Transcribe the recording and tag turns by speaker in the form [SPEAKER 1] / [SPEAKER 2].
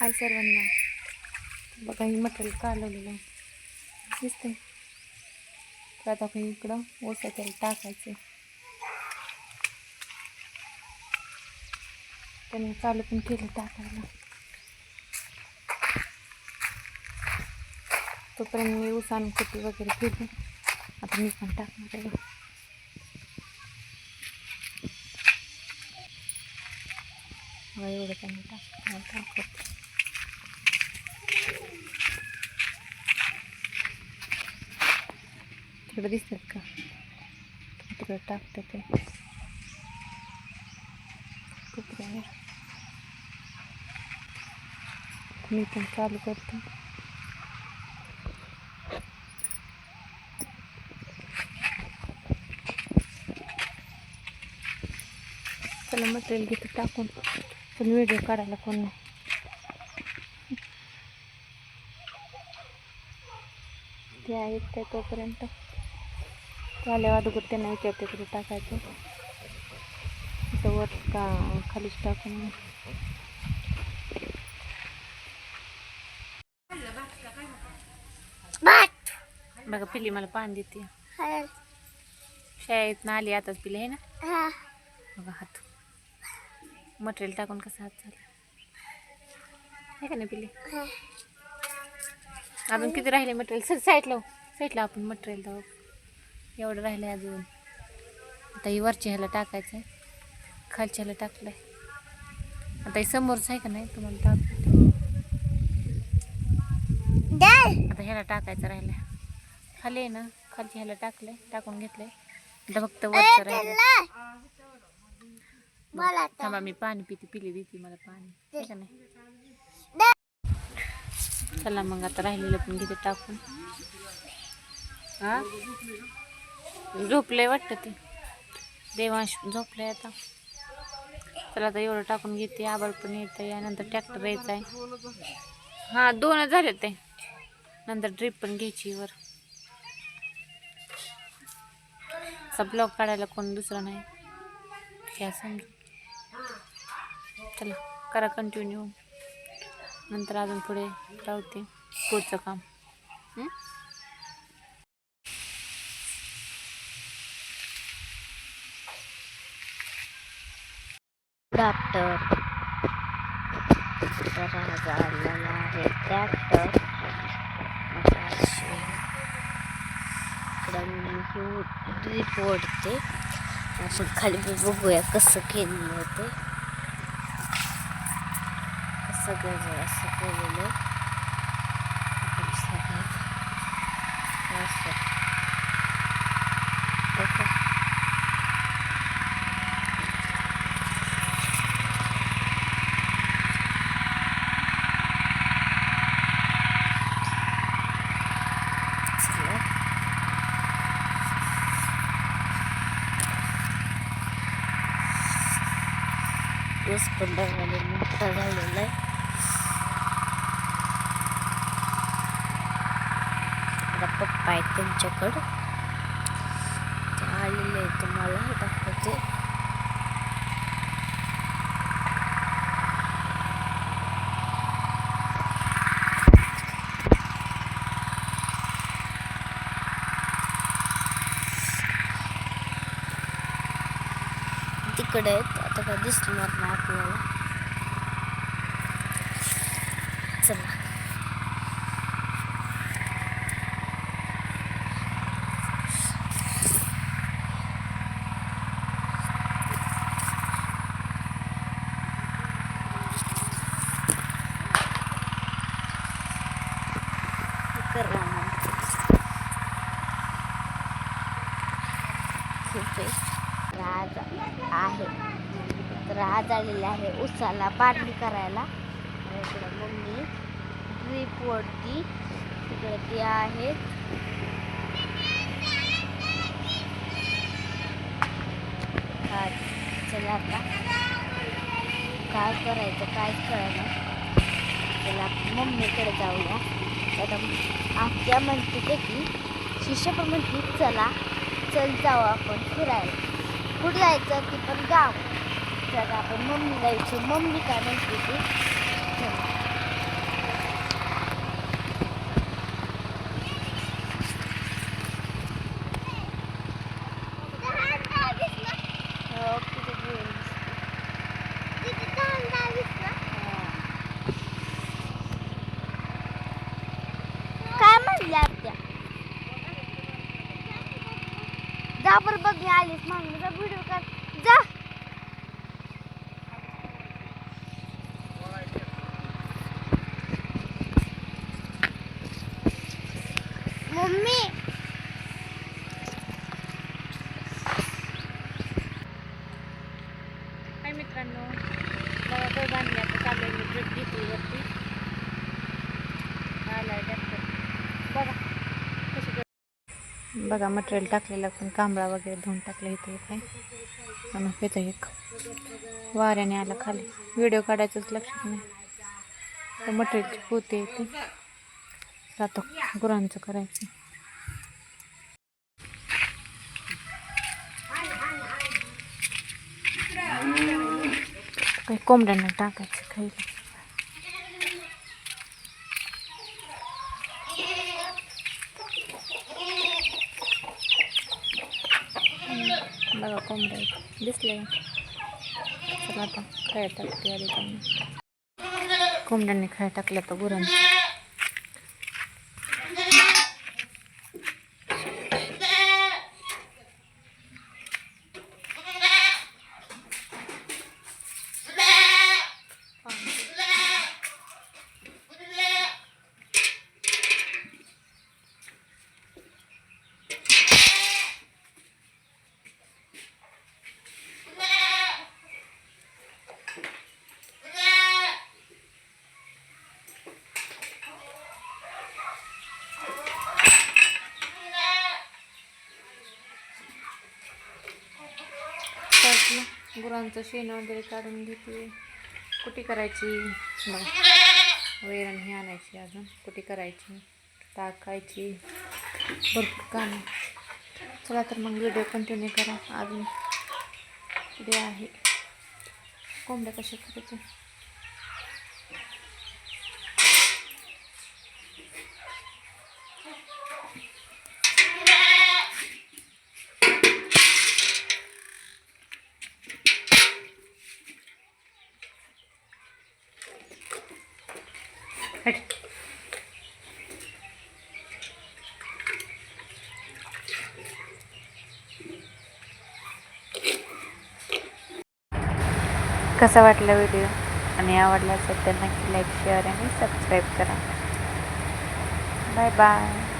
[SPEAKER 1] हाय सर्वांना. बघा ही मटेरियल कालवलेलं आहे? दिसतंय. तर आता आपण इकडं ओसा त्याला टाकायचं. त्यांनी चालू पण केलं टाकायला. तोपर्यंत मी उसान कुटी वगैरे केली. आता मी पण टाकणार आहे. एवढं त्यांनी टाक टाकत तिकडं दिसतात का? तिकडं टाकते ते. कुत्र्यावर मी पण चालू करते. त्याला मटेरियल घेतो टाकून. पण व्हिडिओ काढायला कोण नाही. ते आहेत ते तोपर्यंत. ते आल्यावर अगोदर त्यांना विचारते कुठे टाकायचं. तिथं वर का खालीच टाकून. बघा पिली मला पाणी देते. शाळेत आली आताच पिली आहे ना? बघा हात. मटेरियल टाकून कसा हात झाला आहे का नाही पिली अजून किती राहिले मटेरियल? सर साईडला साईडला आपण मटेरियल जाऊ एवढं राहिलं अजून. आता ही वरच्या ह्याला टाकायचं आहे खालच्या ह्याला टाकलं आहे आता हे समोरच आहे का नाही तुम्हाला टाक आता ह्याला टाकायचं राहिलं खाली आहे ना खालच्या ह्याला टाकलंय टाकून घेतलंय. आता फक्त वरचं राहिलं थांबा मी पाणी पिते पिली देते मला पाणी. आहे का नाही? चला मग आता राहिलेलं पण घेते टाकून. हा? झोपलंय वाटतं ते. देवांश झोपलंय आता. चला आता एवढं टाकून घेते. आबाळ पण येतं यानंतर ट्रॅक्टर यायचा आहे हां दोनच झाले ते. नंतर ड्रीप पण घ्यायची वर. असा ब्लॉग काढायला कोण दुसरं नाही. घ्या समजून चला करा कंटिन्यू नंतर अजून पुढे लावते पुढचं काम. डॉक्टर
[SPEAKER 2] तर हा झालेला आहे ट्रॅक्टर ड्रीप आपण खाली बघूया कसं केलेलं ते. सगळं असं केलेलं ऊस पण बघायला मोठा झालेला आहे आता पप्पा आहेत त्यांच्याकडं ते आलेले आहे तुम्हाला तिकडे आहेत. आता काय दिसणार नाही आपल्याला. चला. करा खूप आहे. राज. आहे. तर आज आलेले आहे उसाला पाणी करायला. इकडं मम्मी ड्रीप वरती तिकडे ते आहेत चला आता. काय करायचं काय कळलं चला मम्मीकडे जाऊया. आता आत्या म्हणते की शिष्य पण म्हणते चला चल जाऊ आपण फिरायला. कुठं जायचं की पण गाव तर आपण मम्मी जायचं मम्मी काय म्हणते ती? का बरं बघ आलीस मागणीचा व्हिडिओ कर जा. मम्मी.
[SPEAKER 1] काय मित्रांनो बघा घर बांधली आता. चालू मी ट्रिप घेतली वरती. आलाय जास्त बघा. बघा मटेरियल टाकलेलं पण कांबळा वगैरे धुवून टाकलं इथे काय आणि इथं एक. वाऱ्याने आला खाली. व्हिडिओ काढायचंच लक्षात नाही. तर मटेरियलची पोते येते जातो गुरांचं करायचं. काही कोंबड्यांना टाकायचं खायला बघा कोंबड्या आहेत. दिसले चला आता खाया टाकते आधी त्यांनी. कोंबड्यांनी खाया टाकल्या तर गुरांनी. गुरांचं शेण वगैरे काढून घेते. कुटी करायची. वैरण ही आणायची अजून. कुटी करायची. टाकायची. भरपूर काम चला तर मग व्हिडिओ कंटिन्यू करा. अजून. जे आहे. कोंबड्या कशा करायच्या? हट. कसा वाटला व्हिडिओ? आणि आवडला असेल तर नक्की लाईक शेअर आणि सबस्क्राईब करा. Bye bye